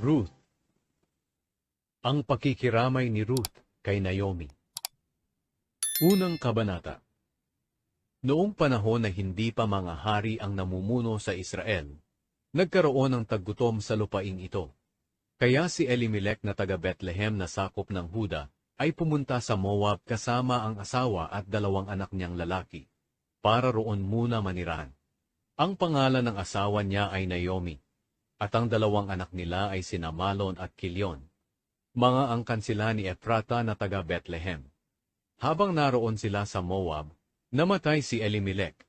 Ruth Ang pakikiramay ni Ruth kay Naomi Unang Kabanata Noong panahon na hindi pa mga hari ang namumuno sa Israel, nagkaroon ng taggutom sa lupaing ito. Kaya si Elimelech na taga Bethlehem na sakop ng Huda ay pumunta sa Moab kasama ang asawa at dalawang anak niyang lalaki, para roon muna manirahan. Ang pangalan ng asawa niya ay Naomi, at ang dalawang anak nila ay sina Malon at Kilion. Mga angkan sila ni Ephrata na taga Bethlehem. Habang naroon sila sa Moab, namatay si Elimelech.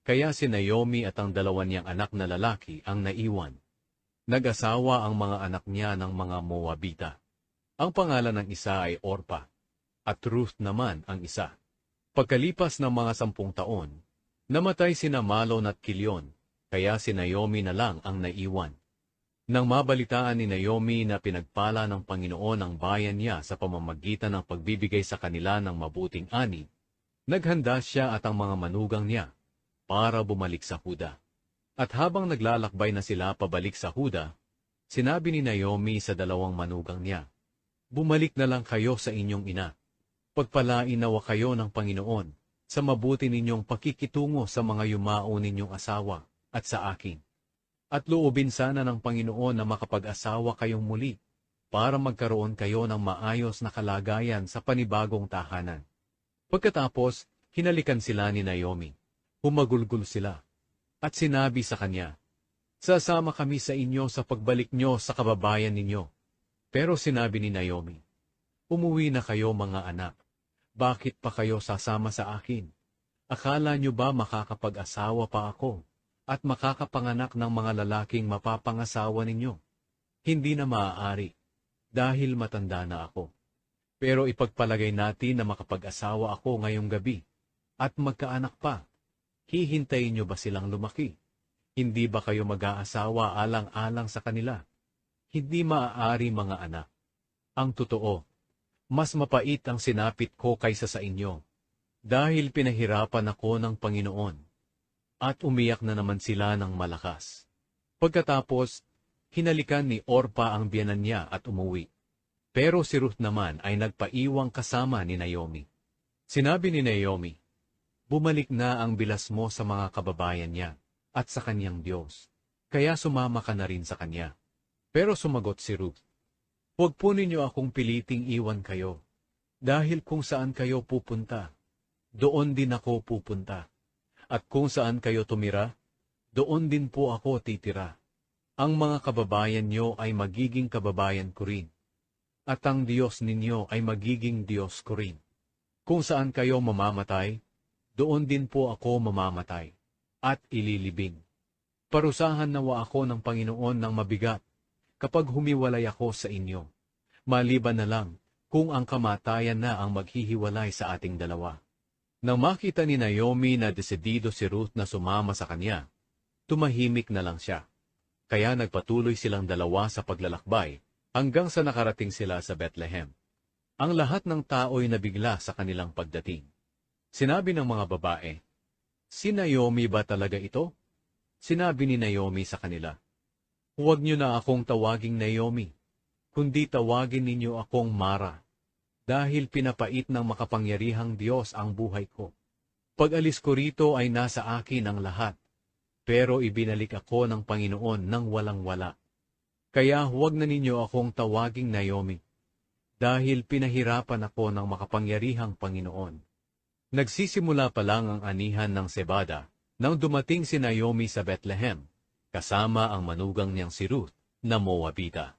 Kaya si Naomi at ang dalawa niyang anak na lalaki ang naiwan. Nag-asawa ang mga anak niya ng mga Moabita. Ang pangalan ng isa ay Orpa, at Ruth naman ang isa. Pagkalipas ng mga sampung taon, namatay sina Malon at Kilion, kaya si Naomi na lang ang naiwan. Nang mabalitaan ni Naomi na pinagpala ng Panginoon ang bayan niya sa pamamagitan ng pagbibigay sa kanila ng mabuting ani, naghanda siya at ang mga manugang niya para bumalik sa Huda. At habang naglalakbay na sila pabalik sa Huda, sinabi ni Naomi sa dalawang manugang niya, Bumalik na lang kayo sa inyong ina. Pagpalain nawa kayo ng Panginoon sa mabuti ninyong pakikitungo sa mga yumao ninyong asawa at sa akin. At loobin sana ng Panginoon na makapag-asawa kayong muli para magkaroon kayo ng maayos na kalagayan sa panibagong tahanan. Pagkatapos, hinalikan sila ni Naomi. Humagulgul sila. At sinabi sa kanya, Sasama kami sa inyo sa pagbalik nyo sa kababayan ninyo. Pero sinabi ni Naomi, Umuwi na kayo mga anak. Bakit pa kayo sasama sa akin? Akala nyo ba makakapag-asawa pa ako at makakapanganak ng mga lalaking mapapangasawa ninyo? Hindi na maaari dahil matanda na ako. Pero ipagpalagay natin na makapag-asawa ako ngayong gabi at magkaanak pa. Hihintayin nyo ba silang lumaki? Hindi ba kayo mag-aasawa alang-alang sa kanila? Hindi maaari mga anak. Ang totoo, mas mapait ang sinapit ko kaysa sa inyo, dahil pinahirapan ako ng Panginoon. At umiyak na naman sila ng malakas. Pagkatapos, hinalikan ni Orpa ang biyanan niya at umuwi. Pero si Ruth naman ay nagpaiwang kasama ni Naomi. Sinabi ni Naomi, Bumalik na ang bilas mo sa mga kababayan niya at sa kanyang Diyos, kaya sumama ka na rin sa kanya. Pero sumagot si Ruth, Huwag po ninyo akong piliting iwan kayo, dahil kung saan kayo pupunta, doon din ako pupunta. At kung saan kayo tumira, doon din po ako titira. Ang mga kababayan nyo ay magiging kababayan ko rin, at ang Diyos ninyo ay magiging Diyos ko rin. Kung saan kayo mamamatay, doon din po ako mamamatay, at ililibing. Parusahan nawa ako ng Panginoon ng mabigat, kapag humiwalay ako sa inyo. Maliban na lang, kung ang kamatayan na ang maghihiwalay sa ating dalawa. Nang makita ni Naomi na desidido si Ruth na sumama sa kanya, tumahimik na lang siya. Kaya nagpatuloy silang dalawa sa paglalakbay hanggang sa nakarating sila sa Bethlehem. Ang lahat ng tao'y nabigla sa kanilang pagdating. Sinabi ng mga babae, Si Naomi ba talaga ito? Sinabi ni Naomi sa kanila, Huwag niyo na akong tawaging Naomi, kundi tawagin ninyo akong Mara, dahil pinapait ng makapangyarihang Diyos ang buhay ko. Pag-alis ko rito ay nasa akin ang lahat, pero ibinalik ako ng Panginoon ng walang-wala. Kaya huwag na ninyo akong tawaging Naomi, dahil pinahirapan ako ng makapangyarihang Panginoon. Nagsisimula pa lang ang anihan ng Sebada nang dumating si Naomi sa Bethlehem, kasama ang manugang niyang si Ruth na Moabita.